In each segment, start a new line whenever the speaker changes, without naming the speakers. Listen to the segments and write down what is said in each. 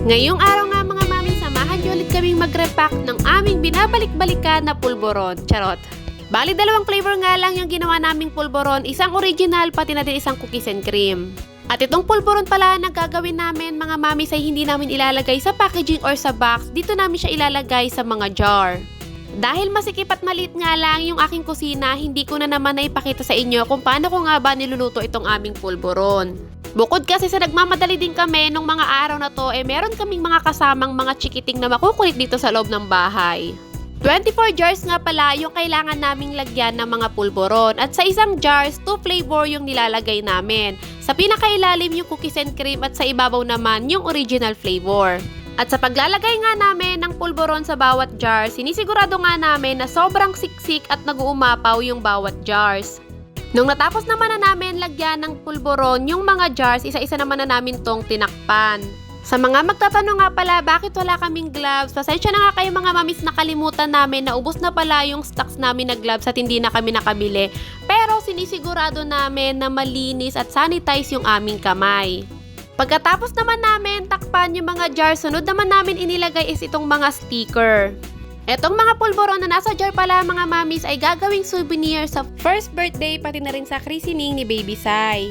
Ngayong araw nga mga mami, samahan niyo ulit kaming mag-repack ng aming binabalik-balikan na pulboron. Charot. Bali, dalawang flavor nga lang yung ginawa naming pulboron, isang original pati na din isang cookies and cream. At itong pulboron pala na gagawin namin mga mami ay hindi namin ilalagay sa packaging or sa box, dito namin siya ilalagay sa mga jar. Dahil masikip at maliit nga lang yung aking kusina, hindi ko na naman naipakita sa inyo kung paano ko nga ba niluluto itong aming pulboron. Bukod kasi sa nagmamadali din kami nung mga araw na to, eh meron kaming mga kasamang mga chikiting na makukulit dito sa loob ng bahay. 24 jars nga pala yung kailangan naming lagyan ng mga pulboron at sa isang jars, 2 flavor yung nilalagay namin. Sa pinakailalim yung cookies and cream at sa ibabaw naman yung original flavor. At sa paglalagay nga namin ng pulboron sa bawat jar, sinisigurado nga namin na sobrang siksik at nag-uumapaw yung bawat jars. Nung natapos naman na namin lagyan ng pulboron yung mga jars, isa-isa naman na namin tong tinakpan. Sa mga magtatanong nga pala bakit wala kaming gloves, pasensya na nga kayo mga mamis nakalimutan namin na ubos na pala yung stocks namin na gloves at hindi na kami nakabili. Pero sinisigurado namin na malinis at sanitize yung aming kamay. Pagkatapos naman namin takpan yung mga jar, sunod naman namin inilagay is itong mga sticker. Etong mga pulboron na nasa jar pala mga mamis ay gagawing souvenir sa first birthday pati na rin sa christening ni Baby Sai.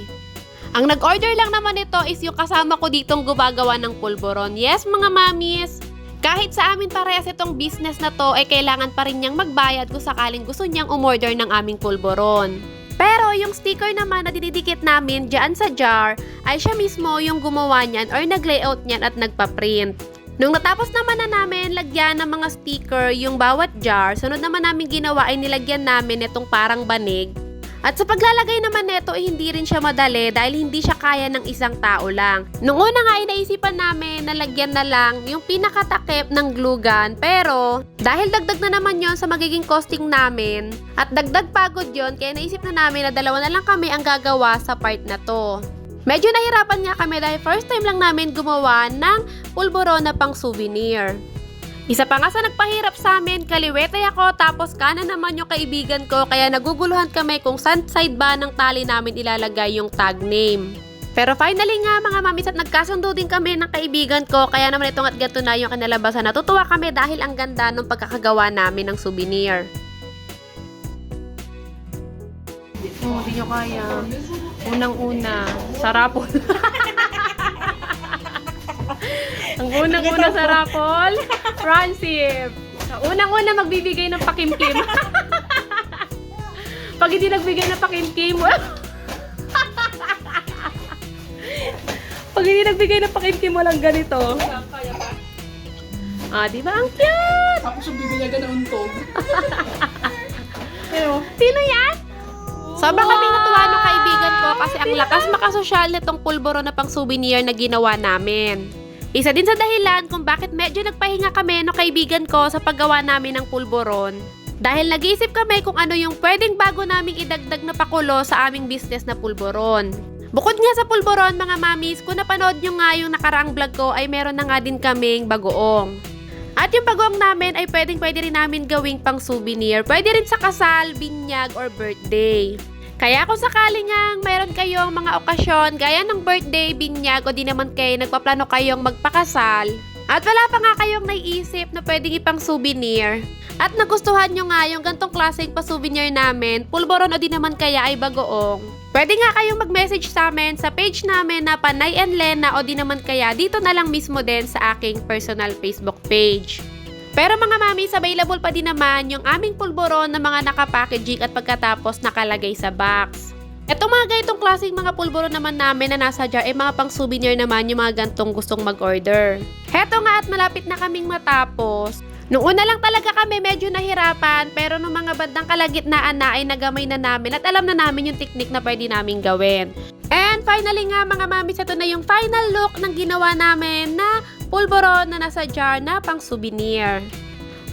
Ang nag-order lang naman nito is yung kasama ko ditong gumagawa ng pulboron. Yes mga mamis, kahit sa amin parehas itong business na to ay kailangan pa rin niyang magbayad kung sakaling gusto niyang umorder ng aming pulboron. Pero yung sticker naman na dinidikit namin dyan sa jar ay siya mismo yung gumawa niyan or nag-layout niyan at nagpa-print. Nung natapos naman na namin lagyan ng mga sticker yung bawat jar, sunod naman namin ginawa ay nilagyan namin itong parang banig. At sa paglalagay naman nito ay hindi rin siya madali dahil hindi siya kaya ng isang tao lang. Nung una nga ay naisipan namin na lagyan na lang yung pinakatakip ng glue gun pero dahil dagdag na naman yon sa magiging costing namin at dagdag pagod yon kaya naisip na namin na dalawa na lang kami ang gagawa sa part na to. Medyo nahirapan nga kami dahil first time lang namin gumawa ng pulboron na pang souvenir. Isa pa nga sa nagpahirap sa amin, kaliwetay ako tapos kanan naman yung kaibigan ko kaya naguguluhan kami kung saan side ba ng tali namin ilalagay yung tag name. Pero finally nga mga mamis at nagkasundo din kami ng kaibigan ko kaya naman itong at gato na yung kinalabasan. Natutuwa kami dahil ang ganda ng pagkakagawa namin ng souvenir. Oh, hindi nyo kaya. Unang-una, sarapol. ang unang-una sa rapol, Francip. Unang-una magbibigay ng pakimkim. Pag hindi nagbigay ng pakimkim, Pag hindi nagbigay ng pakimkim, walang ganito. Ah, di ba? Ang cute!
Tapos yung bibilagan na untog. Pero,
Sino yan? Sobrang kami natuwa ng kaibigan ko kasi ang lakas makasosyal nitong pulboro na pang souvenir na ginawa namin. Isa din sa dahilan kung bakit medyo nagpahinga kami ng kaibigan ko sa paggawa namin ng pulboron. Dahil nag-iisip kami kung ano yung pwedeng bago naming idagdag na pakulo sa aming business na pulboron. Bukod nga sa pulboron mga mamis, kung napanood nyo nga yung nakaraang vlog ko ay meron na nga din kaming bagoong. At yung bagoong namin ay pwedeng pwede rin namin gawing pang souvenir. Pwede rin sa kasal, binyag, or birthday. Kaya kung sakali nga mayroon kayong mga okasyon gaya ng birthday, binyag o di naman kayo nagpaplano kayong magpakasal at wala pa nga kayong naiisip na pwedeng ipang souvenir at nagustuhan nyo nga yung gantong klaseng pa-souvenir namin, pulboron o di naman kaya ay bagoong. Pwede nga kayong mag-message sa amin sa page namin na Panay and Lena o di naman kaya dito na lang mismo din sa aking personal Facebook page. Pero mga mamis, available pa din naman yung aming pulboron na mga nakapackaging at pagkatapos nakalagay sa box. Etong mga ganitong klaseng mga pulboron naman namin na nasa jar ay mga pang souvenir naman yung mga gantong gustong mag-order. Heto nga at malapit na kaming matapos. Nung una lang talaga kami medyo nahirapan pero nung mga bandang kalagitnaan na ay nagamay na namin at alam na namin yung technique na pwede namin gawin. And finally nga mga mamis, ito na yung final look ng ginawa namin na pulboron na nasa jar na pang souvenir.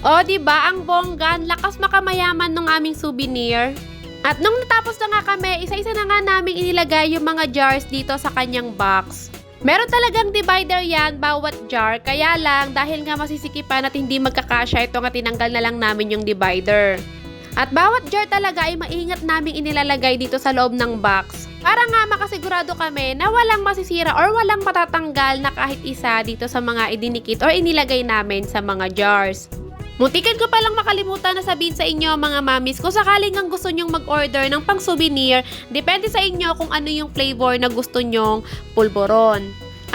O, di ba ang bonggan, lakas makamayaman ng aming souvenir. At nung natapos na nga kami, isa-isa na nga namin inilagay yung mga jars dito sa kanyang box. Meron talagang divider yan, bawat jar. Kaya lang, dahil nga masisikipan at hindi magkakasya, ito nga tinanggal na lang namin yung divider. At bawat jar talaga ay maingat naming inilalagay dito sa loob ng box. Para nga makasigurado kami na walang masisira or walang matatanggal na kahit isa dito sa mga idinikit or inilagay namin sa mga jars. Muntikan ko palang makalimutan na sabihin sa inyo mga mamis kung sakaling ang gusto nyong mag-order ng pang souvenir, depende sa inyo kung ano yung flavor na gusto nyong pulboron.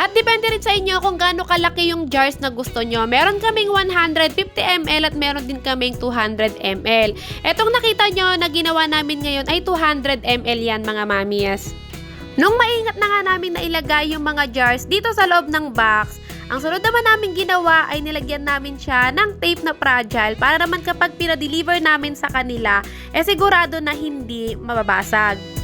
At depende rin sa inyo kung gaano kalaki yung jars na gusto nyo. Meron kaming 150 ml at meron din kaming 200 ml. Etong nakita nyo na ginawa namin ngayon ay 200 ml yan mga mamis. Nung maingat na nga namin na ilagay yung mga jars dito sa loob ng box, ang sunod naman namin ginawa ay nilagyan namin siya ng tape na fragile para naman kapag pinadeliver namin sa kanila, eh sigurado na hindi mababasag.